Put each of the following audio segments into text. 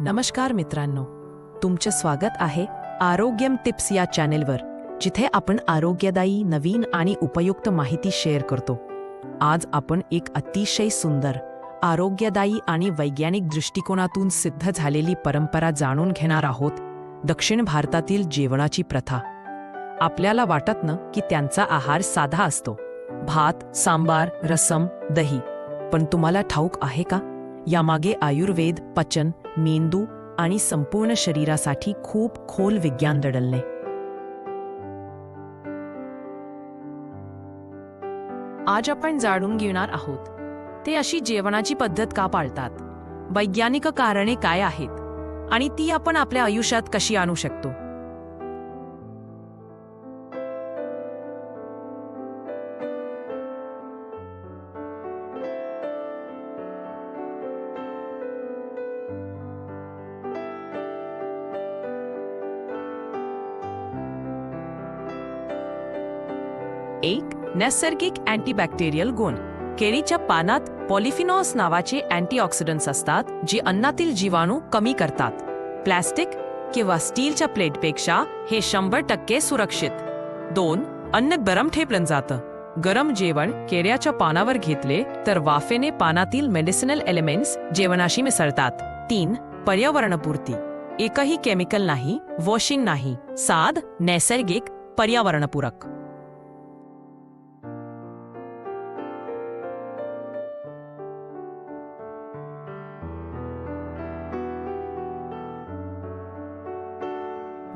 नमस्कार मित्रांनो. तुमचे स्वागत आहे आरोग्यम टिप्स या चॅनेलवर जिथे आपण आरोग्यदायी नवीन आणि उपयुक्त माहिती शेअर करतो. आज आपण एक अतिशय सुंदर आरोग्यदायी आणि वैज्ञानिक दृष्टिकोनातून सिद्ध झालेली परंपरा जाणून घेणार आहोत दक्षिण भारतातील जेवणाची प्रथा. आपल्याला वाटत ना की त्यांचा आहार साधा असतो. भात सांबार रसम दही. पण तुम्हाला ठाऊक आहे का? यामागे आयुर्वेद पचन मेंदू आणि संपूर्ण शरीरासाठी खूप खोल विज्ञान दडलणे आज आपण जाणून घेणार आहोत ते अशी जेवणाची पद्धत का पाळतात? वैज्ञानिक कारणे काय आहेत? आणि ती आपण आपल्या आयुष्यात कशी आणू शकतो? एक नैसर्गिक अँटीबॅक्टेरियल गुण. केळीच्या पानात पॉलिफिनॉस नावाचे अँटीऑक्सिडंट्स असतात जे अन्नातील जीवाणू कमी करतात. प्लॅस्टिक किंवा स्टीलच्या प्लेटपेक्षा हे शंभर टक्के सुरक्षित. दोन अन्न गरम ठेपलं जातं. गरम जेवण केळ्याच्या पानावर घेतले तर वाफेने पानातील मेडिसिनल एलिमेंट्स जेवणाशी मिसळतात. तीन पर्यावरणपूर्ती. एकही केमिकल नाही वॉशिंग नाही. साध नैसर्गिक पर्यावरणपूरक.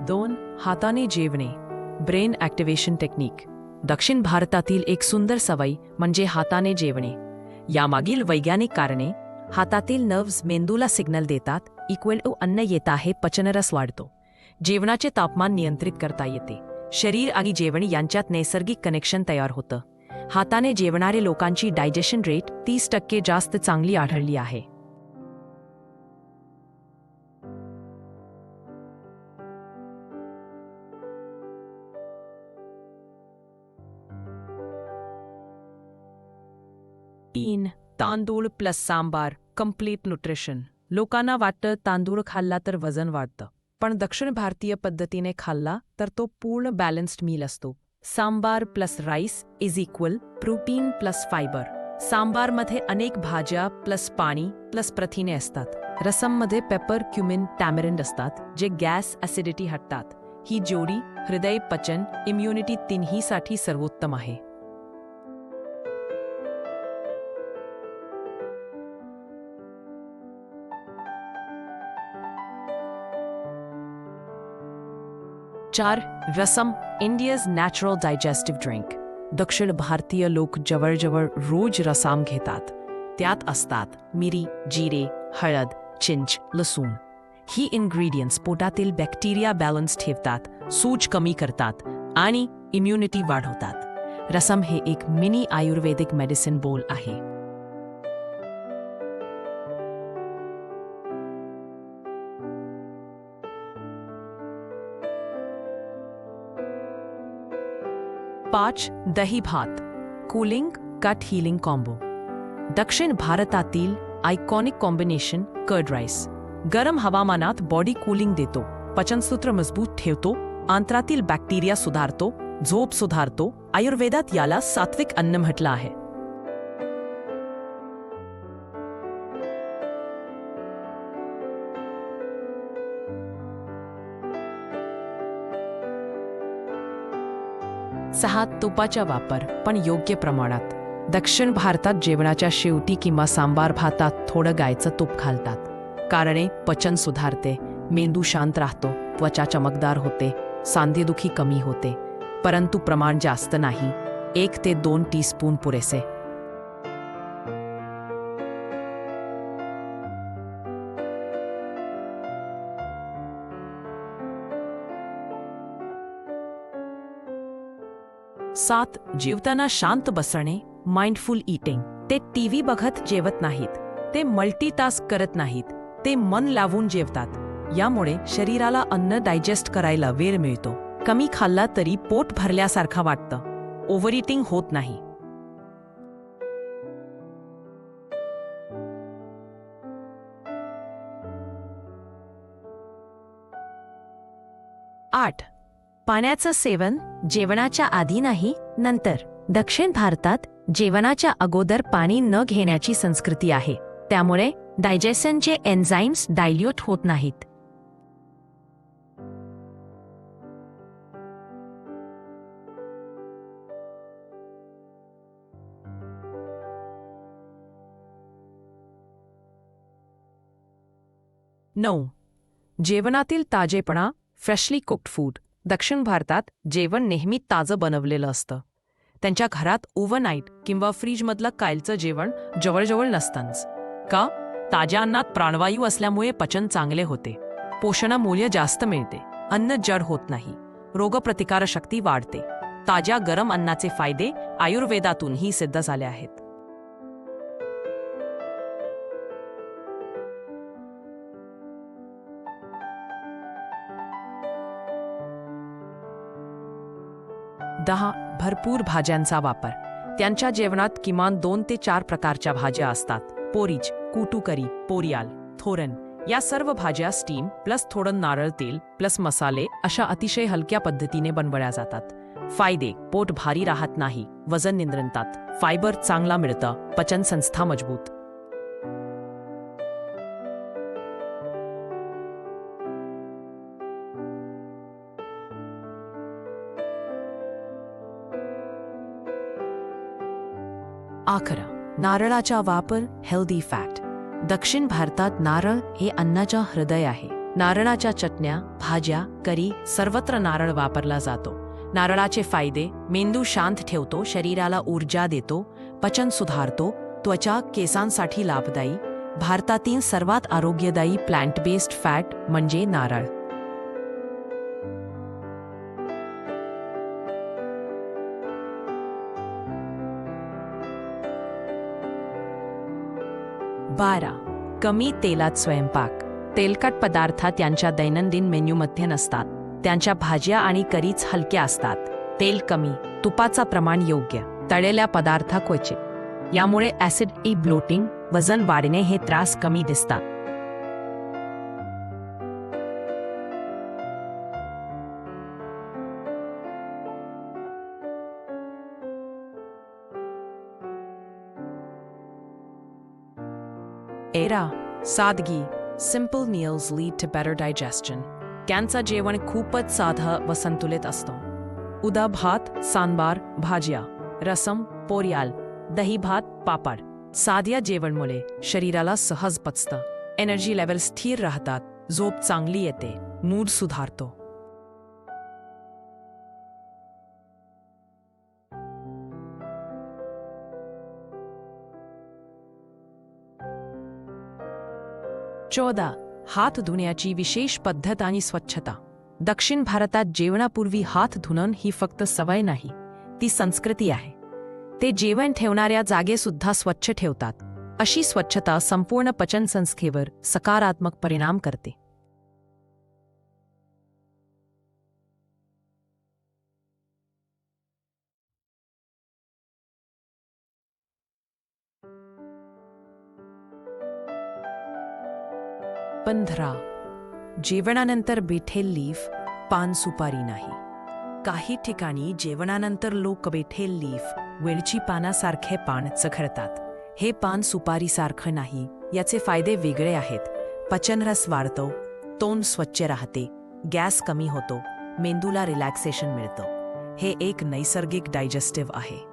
दोन हाताने जेवणे. Brain activation technique. दक्षिण भारतातील एक सुंदर सवय म्हणजे हाताने जेवणे. यामागील वैज्ञानिक कारणे हातातील नर्व्स मेंदूला सिग्नल देतात इक्वल टू अन्न येत आहे पचनरस वाढतो. जेवणाचे तापमान नियंत्रित करता येते. शरीर आणि जेवण यांच्यात नैसर्गिक कनेक्शन तयार होतं. हाताने जेवणारे लोकांची डायजेशन रेट तीस टक्के जास्त चांगली आढळली आहे. तीन तांदूळ प्लस सांबार कंप्लीट न्यूट्रिशन. लोकांना वाटतं तांदूळ खाल्ला तर वजन वाढतं पण दक्षिण भारतीय पद्धतीने खाल्ला तर तो पूर्ण बॅलन्स्ड मील असतो. Sambar plus rice is equal protein plus fibre. सांबारमध्ये अनेक भाज्या प्लस पाणी प्लस प्रथिने असतात. रसममध्ये पेपर क्युमिन टॅमेरिंड असतात जे गॅस ॲसिडिटी हटतात. ही जोडी हृदय पचन इम्युनिटी तिन्हीसाठी सर्वोत्तम आहे. चार rasam India's natural digestive drink दक्षिण भारतीय लोक जवळजवळ रोज रसाम घेतात. त्यात असतात मिरी जिरे हळद चिंच लसूण. ही इन्ग्रेडियंट्स पोटातील बॅक्टेरिया बॅलन्स ठेवतात सूज कमी करतात आणि इम्युनिटी वाढवतात. रसम हे एक मिनी आयुर्वेदिक मेडिसिन बोल आहे. पाच दही भात कूलिंग कट हीलिंग कॉम्बो दक्षिण भारतातील आयकॉनिक कॉम्बिनेशन कर्ड राइस गरम हवामानात बॉडी कूलिंग देतो. पचनसूत्र मज़बूत ठेवतो. आंतरातील बॅक्टेरिया सुधारतो. झोप सुधारतो. आयुर्वेदात याला सात्विक अन्न म्हटलं आहे. सहा तुपाचा वापर पण योग्य प्रमाणात. दक्षिण भारतात जेवणाच्या शेवटी किंवा सांबार भातात थोडं गायचं तूप घालतात. कारणे पचन सुधारते मेंदू शांत राहतो त्वचा चमकदार होते सांधेदुखी कमी होते. परंतु प्रमाण जास्त नाही. एक ते दोन टीस्पून पुरेसे. सात जेवताना शांत बसणे माइंडफुल इटिंग ते टीव्ही बघत जेवत नाहीत. ते मल्टीटास्क करत नाहीत. ते मन लावून जेवतात. यामुळे शरीराला अन्न डायजेस्ट करायला वेळ मिळतो. कमी खाल्ला तरी पोट भरल्यासारखा वाटतं. ओव्हर इटिंग होत नाही. पाण्याचं सेवन जेवणाच्या आधी नाही नंतर. दक्षिण भारतात जेवणाच्या अगोदर पाणी न घेण्याची संस्कृती आहे. त्यामुळे डायजेशनचे एन्झाईम्स डायल्यूट होत नाहीत. नऊ. जेवणातील ताजेपणा फ्रेशली कुक्ड फूड दक्षिण भारतात जेवण नेहमी ताजं बनवलेलं असतं. त्यांच्या घरात ओव्हरनाईट किंवा फ्रीजमधलं कायलचं जेवण जवळजवळ नसतंच. का? ताज्या अन्नात प्राणवायू असल्यामुळे पचन चांगले होते. पोषणमूल्य जास्त मिळते. अन्न जड होत नाही. रोगप्रतिकारशक्ती वाढते. ताज्या गरम अन्नाचे फायदे आयुर्वेदातूनही सिद्ध झाले आहेत. दहा भरपूर भाज्यांचा वापर. त्यांच्या जेवणात किमान दोन ते चार प्रकारच्या भाज्या असतात. पोरीज कुटुकरी पोरियाल थोरन. या सर्व भाज्या स्टीम प्लस थोडं नारळ तेल प्लस मसाले अशा अतिशय हलक्या पद्धतीने बनवल्या जातात. फायदे पोट भारी राहत नाही वजन नियंत्रणतात फायबर चांगला मिळतं पचनसंस्था मजबूत. आखरा नारळाचा वापर हेल्दी फॅट दक्षिण भारतात नारळ हे अन्नाचा हृदय आहे. नारळाच्या चटण्या भाज्या करी सर्वत्र नारळ वापरला जातो. नारळाचे फायदे मेंदू शांत ठेवतो शरीराला ऊर्जा देतो पचन सुधारतो त्वचा केसांसाठी लाभदायी. भारतातील सर्वात आरोग्यदायी प्लांट बेस्ड फॅट म्हणजे नारळ. बारा. कमी तेलात स्वयंपाक. तेलकट पदार्थ त्यांच्या दैनंदिन मेन्यूमध्ये नसतात. त्यांच्या भाज्या आणि करीच हलक्या असतात. तेल कमी तुपाचा प्रमाण योग्य तळलेल्या पदार्थ क्वचित. यामुळे ऍसिड ई ब्लोटिंग वजन वाढणे हे त्रास कमी दिसतात. एरा सादगी simple meals lead to better digestion. त्यांचं जेवण खूपच साधं व संतुलित असतो उदा भात सांबार भाज्या रसम पोरियाल दही भात पापड साध्या जेवणमुळे शरीराला सहज पचतं एनर्जी लेवल स्थिर राहतात झोप चांगली येते मूड सुधारतो चौदा हात धुण्याची विशेष पद्धत आणि स्वच्छता. दक्षिण भारतात जेवणापूर्वी हात धुणं ही फक्त सवय नाही ती संस्कृती आहे. ते जेवण ठेवणाऱ्या जागेसुद्धा स्वच्छ ठेवतात. अशी स्वच्छता संपूर्ण पचनसंस्थेवर सकारात्मक परिणाम करते. पंधरा जेवणानंतर बेठेल लीफ पान सुपारी नाही. काही ठिकाणी जेवणानंतर लोक बेठेल लीफ वेलची पानासारखे पान चखरतात. हे पान सुपारीसारखं नाही याचे फायदे वेगळे आहेत. पचनरस वाढतो तोंड स्वच्छ राहते गॅस कमी होतो मेंदूला रिलॅक्सेशन मिळतं. हे एक नैसर्गिक डायजेस्टिव्ह आहे.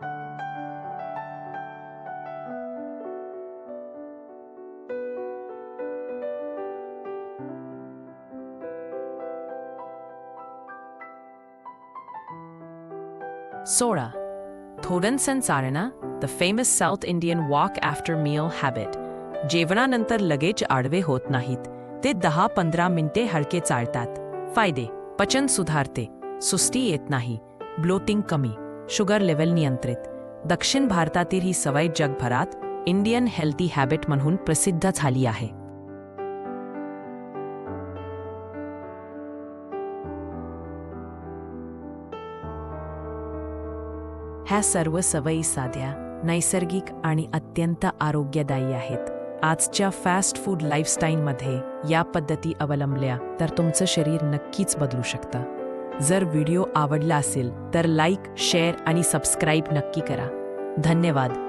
सोळा थोडनसन चारणा the famous South Indian walk after meal habit जेवणानंतर लगेच आडवे होत नाहीत. ते दहा पंधरा मिनिटे हलके चालतात. फायदे. पचन सुधारते. सुस्ती येत नाही. ब्लोटिंग कमी. शुगर लेवल नियंत्रित. दक्षिण भारतातील ही सवय जगभरात इंडियन हेल्थी हॅबिट म्हणून प्रसिद्ध झाली आहे. ह्या सर्व सवयी साध्या नैसर्गिक आणि अत्यंत आरोग्यदायी आहेत. आजच्या फास्ट फूड लाईफस्टाईलमध्ये या पद्धती अवलंबल्या तर तुमचं शरीर नक्कीच बदलू शकतं. जर व्हिडिओ आवडला असेल तर लाईक शेअर आणि सबस्क्राईब नक्की करा. धन्यवाद.